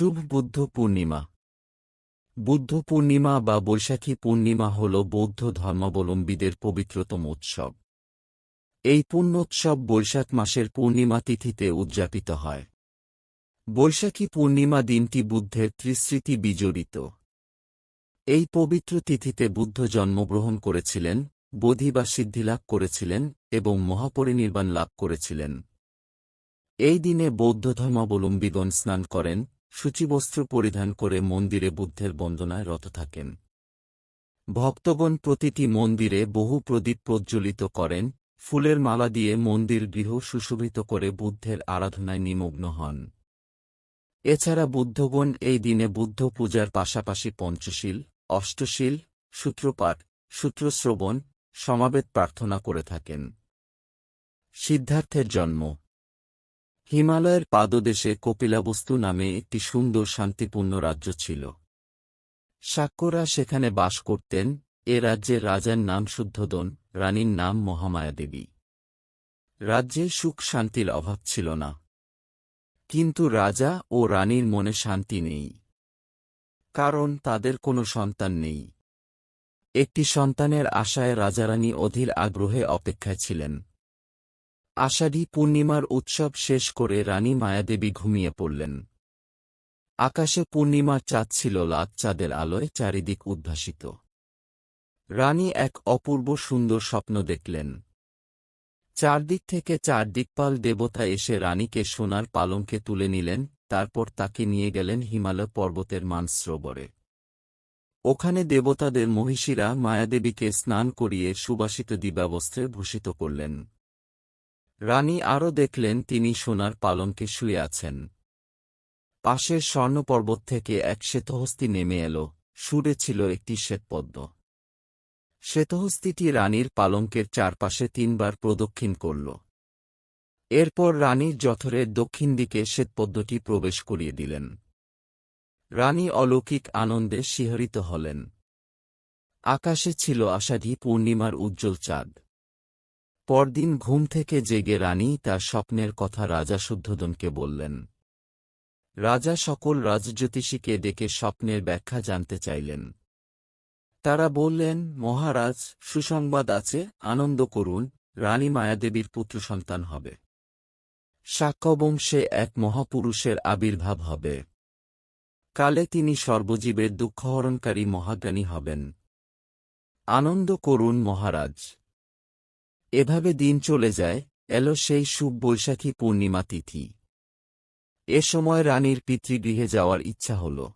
শুভ বুদ্ধ পূর্ণিমা। বুদ্ধ পূর্ণিমা বা বৈশাখী পূর্ণিমা হল বৌদ্ধ ধর্মাবলম্বীদের পবিত্রতম উৎসব। এই পুণ্যোৎসব বৈশাখ মাসের পূর্ণিমা তিথিতে উদযাপিত হয়। বৈশাখী পূর্ণিমা দিনটি বুদ্ধের ত্রিস্মৃতি বিজড়িত। এই পবিত্র তিথিতে বুদ্ধ জন্মগ্রহণ করেছিলেন, বোধি বা সিদ্ধিলাভ করেছিলেন এবং মহাপরিনির্বাণ লাভ করেছিলেন। এই দিনে বৌদ্ধ ধর্মাবলম্বীগণ স্নান করেন সূচিবস্ত্র পরিধান করে মন্দিরে বুদ্ধের বন্দনায় রত থাকেন। ভক্তগণ প্রতিটি মন্দিরে বহু প্রদীপ প্রজ্বলিত করেন, ফুলের মালা দিয়ে মন্দির গৃহ সুশোভিত করে বুদ্ধের আরাধনায় নিমগ্ন হন। এছাড়া বুদ্ধগণ এই দিনে বুদ্ধ পূজার পাশাপাশি পঞ্চশীল, অষ্টশীল, সূত্রপাঠ, সূত্রশ্রবণ, সমাবেত প্রার্থনা করে থাকেন। সিদ্ধার্থের জন্ম হিমালয়ের পাদদেশে কপিলাবস্তু নামে একটি সুন্দর শান্তিপূর্ণ রাজ্য ছিল। শাক্যরা সেখানে বাস করতেন, এ রাজ্যের রাজার নাম শুদ্ধোদন, রানীর নাম মহামায়া দেবী রাজ্যে সুখ শান্তির অভাব ছিল না। কিন্তু রাজা ও রানীর মনে শান্তি নেই। কারণ তাদের কোনো সন্তান নেই। একটি সন্তানের আশায় রাজারানী অধীর আগ্রহে অপেক্ষায় ছিলেন। আষাঢ়ী পূর্ণিমার উৎসব শেষ করে রানী মায়াদেবী ঘুমিয়ে পড়লেন। আকাশে পূর্ণিমার চাঁদ ছিল লাত চাঁদের আলোয় চারিদিক উদ্ভাসিত। রানী এক অপূর্ব সুন্দর স্বপ্ন দেখলেন। চারদিক থেকে চারদিকপাল দেবতা এসে রানীকে সোনার পালঙ্কে তুলে নিলেন, তারপর তাকে নিয়ে গেলেন হিমালয় পর্বতের মানসরোবরে। ওখানে দেবতাদের মহিষীরা মায়াদেবীকে স্নান করিয়ে সুবাসিত দিবাবস্ত্রে ভূষিত করলেন। রানী আরও দেখলেন তিনি সোনার পালঙ্কে শুয়ে আছেন। পাশের স্বর্ণপর্বত থেকে এক শ্বেতহস্তি নেমে এল, সুরে ছিল একটি শ্বেতপদ্ম। শ্বেতহস্তিটি রানীর পালঙ্কের চারপাশে তিনবার প্রদক্ষিণ করল। এরপর রানীর জঠরের দক্ষিণ দিকে শ্বেতপদ্মটি প্রবেশ করিয়ে দিলেন। রানী অলৌকিক আনন্দে শিহরিত হলেন। আকাশে ছিল আষাঢ়ী পূর্ণিমার উজ্জ্বল চাঁদ। পরদিন ঘুম থেকে জেগে রানী তার স্বপ্নের কথা রাজা শুদ্ধোদনকে বললেন। রাজা সকল রাজজ্যোতিষীকে ডেকে স্বপ্নের ব্যাখ্যা জানতে চাইলেন। তারা বললেন, মহারাজ, সুসংবাদ আছে, আনন্দ করুন, রানী মায়াদেবীর পুত্র সন্তান হবে। শাক্যবংশে এক মহাপুরুষের আবির্ভাব হবে। কালে তিনি সর্বজীবের দুঃখহরণকারী মহাজ্ঞানী হবেন। আনন্দ করুন মহারাজ। এভাবে দিন চলে যায়, এলো সেই শুভ বৈশাখী পূর্ণিমা তিথি। এ সময় রানীর পিতৃগৃহে যাওয়ার ইচ্ছা হল।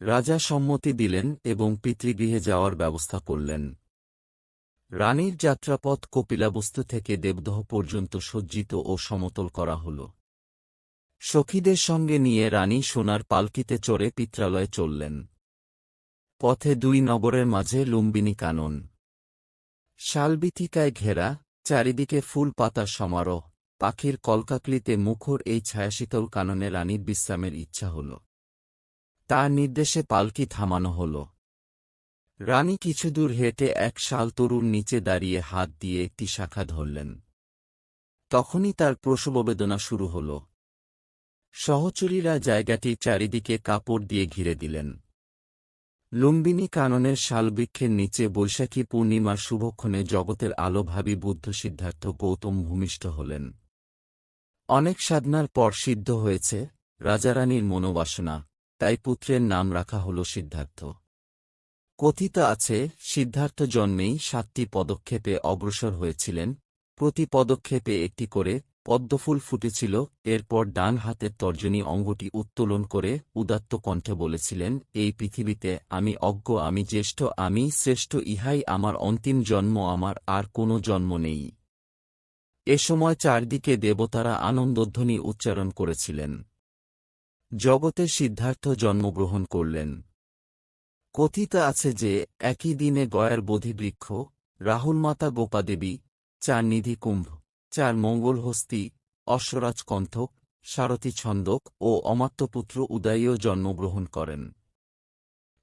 রাজা সম্মতি দিলেন এবং পিতৃগৃহে যাওয়ার ব্যবস্থা করলেন। রানীর যাত্রাপথ কপিলাবস্তু থেকে দেবদহ পর্যন্ত সজ্জিত ও সমতল করা হল। সখীদের সঙ্গে নিয়ে রানী সোনার পালকিতে চড়ে পিত্রালয়ে চললেন। পথে দুই নগরের মাঝে লুম্বিনী কানন। শালবিথিকায় ঘেরা, চারিদিকে ফুল পাতা সমারোহ, পাখির কলকাকলিতে মুখর এই ছায়াশীতল কাননে রানীর বিশ্রামের ইচ্ছা হল। তার নির্দেশে পালকি থামানো হল। রানী কিছুদূর হেঁটে এক শাল তরুর নিচে দাঁড়িয়ে হাত দিয়ে একটি শাখা ধরলেন। তখনই তার প্রসববেদনা শুরু হল। সহচরীরা জায়গাটি চারিদিকে কাপড় দিয়ে ঘিরে দিলেন। লুম্বিনী কাননের শালবৃক্ষের নিচে বৈশাখী পূর্ণিমার শুভক্ষণে জগতের আলোভাবী বুদ্ধ সিদ্ধার্থ গৌতম ভূমিষ্ঠ হলেন। অনেক সাধনার পর সিদ্ধ হয়েছে, রাজারানীর মনোবাসনা, তাই পুত্রের নাম রাখা হল সিদ্ধার্থ। কথিত আছে, সিদ্ধার্থ জন্মেই সাতটি পদক্ষেপে অগ্রসর হয়েছিলেন, প্রতি পদক্ষেপে একটি করে পদ্মফুল ফুটেছিল, এরপর ডান হাতের তর্জনী অঙ্গটি উত্তোলন করে উদাত্ত কণ্ঠে বলেছিলেন, এই পৃথিবীতে আমি অজ্ঞ, আমি জ্যেষ্ঠ, আমি শ্রেষ্ঠ, ইহাই আমার অন্তিম জন্ম, আমার আর কোনো জন্ম নেই। এ সময় চারদিকে দেবতারা আনন্দধ্বনি উচ্চারণ করেছিলেন। জগতে সিদ্ধার্থ জন্মগ্রহণ করলেন। কথিত আছে যে, একই দিনে গয়ার বোধিবৃক্ষ রাহুলমাতা গোপাদেবী, চার নিধি কুম্ভ চার মঙ্গলহস্তি অশ্বরাজ কণ্ঠক সারথী ছন্দক ও অমাত্যপুত্র উদয়ীও জন্মগ্রহণ করেন।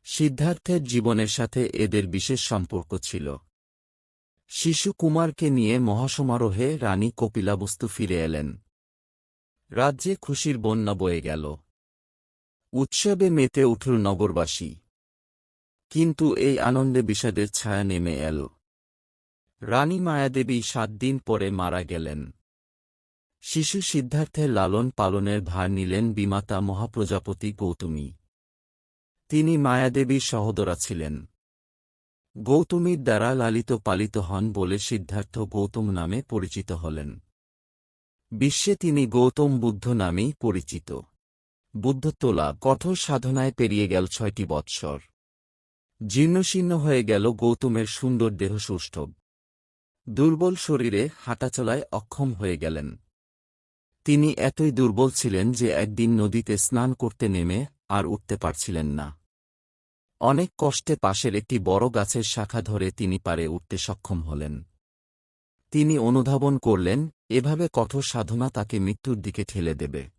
সিদ্ধার্থের জীবনের সাথে এদের বিশেষ সম্পর্ক ছিল। শিশু কুমারকে নিয়ে মহাসমারোহে রানী কপিলাবস্তু ফিরে এলেন। রাজ্যে খুশির বন্যা বয়ে গেল। উৎসবে মেতে উঠল নগরবাসী। কিন্তু এই আনন্দে বিষাদের ছায়া নেমে এল। রানী মায়াদেবী সাত দিন পরে মারা গেলেন। শিশু সিদ্ধার্থের লালন পালনের ভার নিলেন বিমাতা মহাপ্রজাপতি গৌতমী। তিনি মায়াদেবীর সহদরা ছিলেন। গৌতমীর দ্বারা লালিত পালিত হন বলে সিদ্ধার্থ গৌতম নামে পরিচিত হলেন। বিশ্বে তিনি গৌতম বুদ্ধ নামেই পরিচিত। বুদ্ধত্ব লাভ কঠোর সাধনায় পেরিয়ে গেল ছয়টি বৎসর। জীর্ণশীর্ণ হয়ে গেল গৌতমের সুন্দর দেহ সুষ্ঠব দুর্বল শরীরে হাঁটাচলায় অক্ষম হয়ে গেলেন। তিনি এতই দুর্বল ছিলেন যে একদিন নদীতে স্নান করতে নেমে আর উঠতে পারছিলেন না। অনেক কষ্টে পাশের একটি বড় গাছের শাখা ধরে তিনি পারে উঠতে সক্ষম হলেন। তিনি অনুধাবন করলেন, এভাবে কঠোর সাধনা তাকে মৃত্যুর দিকে ঠেলে দেবে।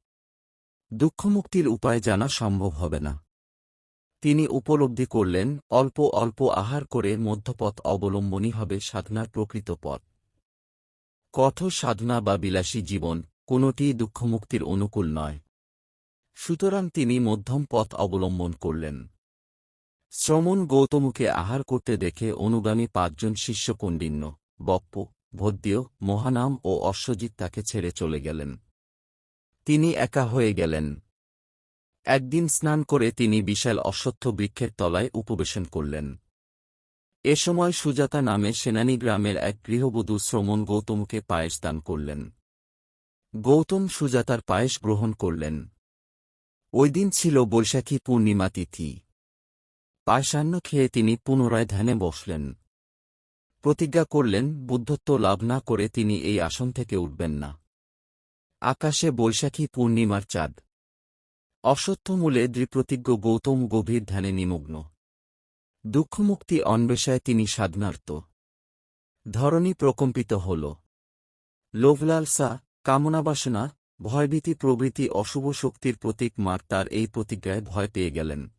দুঃখমুক্তির উপায় জানা সম্ভব হবে না। তিনি উপলব্ধি করলেন, অল্প অল্প আহার করে মধ্যপথ অবলম্বনই হবে সাধনার প্রকৃত পথ। কঠোর সাধনা বা বিলাসী জীবন কোনটিই দুঃখমুক্তির অনুকূল নয়। সুতরাং তিনি মধ্যম পথ অবলম্বন করলেন। শ্রমণ গৌতমকে আহার করতে দেখে অনুগামী পাঁচজন শিষ্য কণ্ডিন্য বপ্প ভদ্য মহানাম ও অশ্বজিৎ তাকে ছেড়ে চলে গেলেন। তিনি একা হয়ে গেলেন। একদিন স্নান করে তিনি বিশাল অশ্বত্থ বৃক্ষের তলায় উপবেশন করলেন। এ সময় সুজাতা নামে সেনানী গ্রামের এক গৃহবধূ শ্রমণ গৌতমকে পায়েস দান করলেন। গৌতম সুজাতার পায়েস গ্রহণ করলেন। ওই দিন ছিল বৈশাখী পূর্ণিমা তিথি। পায়সান্ন খেয়ে তিনি পুনরায় ধ্যানে বসলেন। প্রতিজ্ঞা করলেন, বুদ্ধত্ব লাভ না করে তিনি এই আসন থেকে উঠবেন না। আকাশে বৈশাখী পূর্ণিমার চাঁদ। অসত্যমূলে দৃপ্রতিজ্ঞ গৌতম গভীর ধ্যানে নিমগ্ন। দুঃখমুক্তি অন্বেষায় তিনি সাধনার্ত ধরণী প্রকম্পিত হল। লোভলালসা, কামনাবাসনা, ভয়ভীতি প্রভৃতি অশুভ শক্তির প্রতীক মার তার এই প্রতিজ্ঞায় ভয় পেয়ে গেলেন।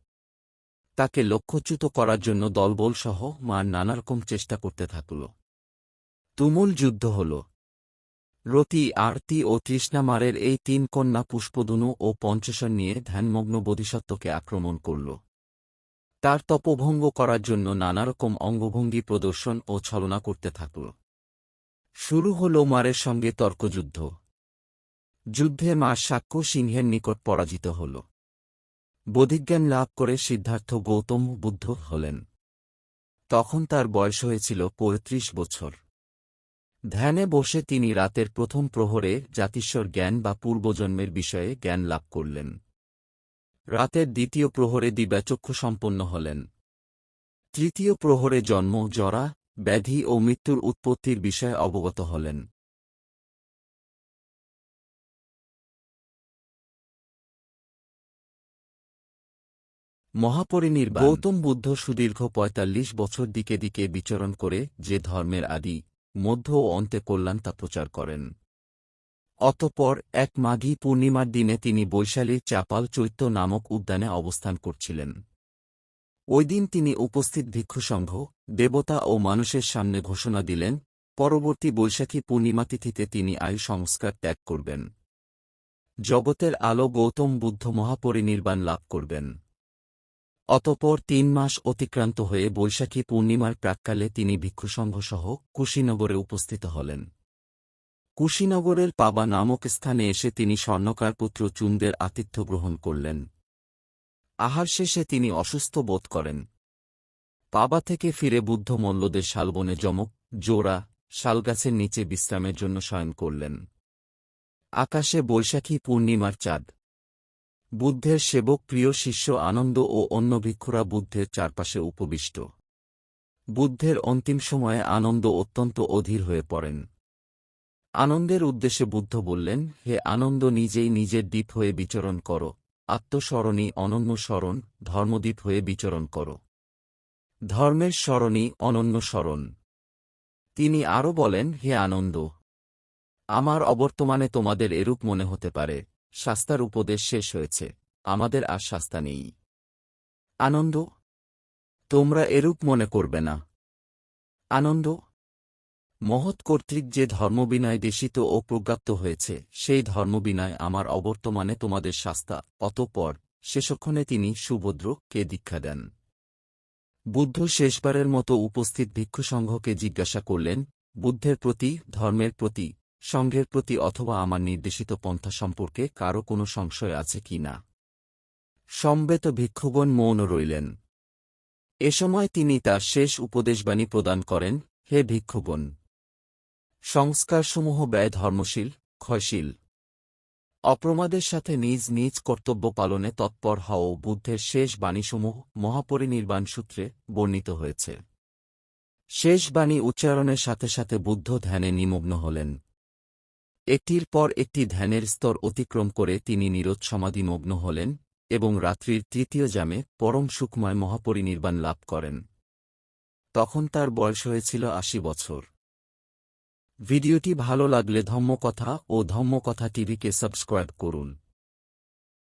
তাকে লক্ষ্যচ্যুত করার জন্য দলবলসহ মা নানারকম চেষ্টা করতে থাকল। তুমুল যুদ্ধ হল। রতি, আরতি ও তৃষ্ণামারের এই তিন কন্যা পুষ্পদনু ও পঞ্চশন নিয়ে ধ্যানমগ্ন বোধিসত্ত্বকে আক্রমণ করল। তার তপভঙ্গ করার জন্য নানারকম অঙ্গভঙ্গি প্রদর্শন ও ছলনা করতে থাকল। শুরু হল মারের সঙ্গে তর্কযুদ্ধ। যুদ্ধে মা সাক্ষ্য সিংহের নিকট পরাজিত হল। বোধিজ্ঞান লাভ করে সিদ্ধার্থ গৌতম বুদ্ধ হলেন। তখন তার বয়স হয়েছিল পঁয়ত্রিশ বছর। ধ্যানে বসে তিনি রাতের প্রথম প্রহরে জাতিস্বর জ্ঞান বা পূর্বজন্মের বিষয়ে জ্ঞান লাভ করলেন। রাতের দ্বিতীয় প্রহরে দিব্যাচক্ষু সম্পন্ন হলেন। তৃতীয় প্রহরে জন্ম, জরা, ব্যাধি ও মৃত্যুর উৎপত্তির বিষয়ে অবগত হলেন। মহাপরিনির্বাণ। গৌতম বুদ্ধ সুদীর্ঘ পঁয়তাল্লিশ বছর দিকে দিকে বিচরণ করে যে ধর্মের আদি মধ্য ও অন্তে কল্যাণ তা প্রচার করেন। অতঃপর এক মাঘী পূর্ণিমার দিনে তিনি বৈশালীর চাপাল চৈত্য নামক উদ্যানে অবস্থান করছিলেন। ওই দিন তিনি উপস্থিত ভিক্ষুসংঘ, দেবতা ও মানুষের সামনে ঘোষণা দিলেন, পরবর্তী বৈশাখী পূর্ণিমা তিথিতে তিনি আয়ু সংস্কার ত্যাগ করবেন। জগতের আলো গৌতম বুদ্ধ মহাপরিনির্বাণ লাভ করবেন। অতপর তিন মাস অতিক্রান্ত হয়ে বৈশাখী পূর্ণিমার প্রাককালে তিনি ভিক্ষুসংঘসহ কুশীনগরে উপস্থিত হলেন। কুশীনগরের পাবা নামক স্থানে এসে তিনি স্বর্ণকার পুত্র চুন্দের আতিথ্য গ্রহণ করলেন। আহার শেষে তিনি অসুস্থ বোধ করেন। পাবা থেকে ফিরে বুদ্ধ মল্লদের শালবনে জমক জোড়া, শালগাছের নিচে বিশ্রামের জন্য শয়ন করলেন। আকাশে বৈশাখী পূর্ণিমার চাঁদ। বুদ্ধের সেবক প্রিয় শিষ্য আনন্দ ও অন্য ভিক্ষুরা বুদ্ধের চারপাশে উপবিষ্ট। বুদ্ধের অন্তিম সময়ে আনন্দ অত্যন্ত অধীর হয়ে পড়েন। আনন্দের উদ্দেশ্যে বুদ্ধ বললেন, হে আনন্দ, নিজেই নিজের দ্বীপ হয়ে বিচরণ কর। আত্মস্মরণী, অনন্য স্মরণ, ধর্মদ্বীপ হয়ে বিচরণ কর। ধর্মের স্মরণী, অনন্য স্মরণ। তিনি আরও বলেন, হে আনন্দ, আমার অবর্তমানে তোমাদের এরূপ মনে হতে পারে। শাস্তার উপদেশ শেষ হয়েছে। আমাদের আর শাস্তা নেই। আনন্দ? তোমরা এরূপ মনে করবে না। আনন্দ? মহৎ কর্তৃক যে ধর্মবিনয় দেশিত ও প্রজ্ঞাপ্ত হয়েছে, সেই ধর্মবিনয় আমার অবর্তমানে তোমাদের শাস্তা, অতঃপর শেষক্ষণে তিনি সুভদ্রকে দীক্ষা দেন। বুদ্ধ শেষবারের মতো উপস্থিত ভিক্ষুসংঘকে জিজ্ঞাসা করলেন, বুদ্ধের প্রতি, ধর্মের প্রতি সংঘের প্রতি অথবা আমার নির্দেশিত পন্থা সম্পর্কে কারও কোনো সংশয় আছে কি না? সম্বেত ভিক্ষুগণ মৌন রইলেন। এ সময় তিনি তার শেষ উপদেশবাণী প্রদান করেন, হে ভিক্ষুগণ সংস্কারসমূহ ব্যয় ধর্মশীল, ক্ষয়শীল। অপ্রমাদের সাথে নিজ নিজ কর্তব্য পালনে তৎপর হও, বুদ্ধের শেষ বাণীসমূহ মহাপরিনির্বাণ সূত্রে বর্ণিত হয়েছে। শেষ বাণী উচ্চারণের সাথে সাথে বুদ্ধ ধ্যানে নিমগ্ন হলেন। একটির পর একটি ধ্যানের স্তর অতিক্রম করে তিনি নিরোধ সমাধিমগ্ন হলেন এবং রাত্রির তৃতীয় জামে পরম সুখময় মহাপরিনির্বাণ লাভ করেন। তখন তার বয়স হয়েছিল আশি বছর। ভিডিওটি ভালো লাগলে ধম্মকথা ও ধম্মকথা টিভিকে সাবস্ক্রাইব করুন।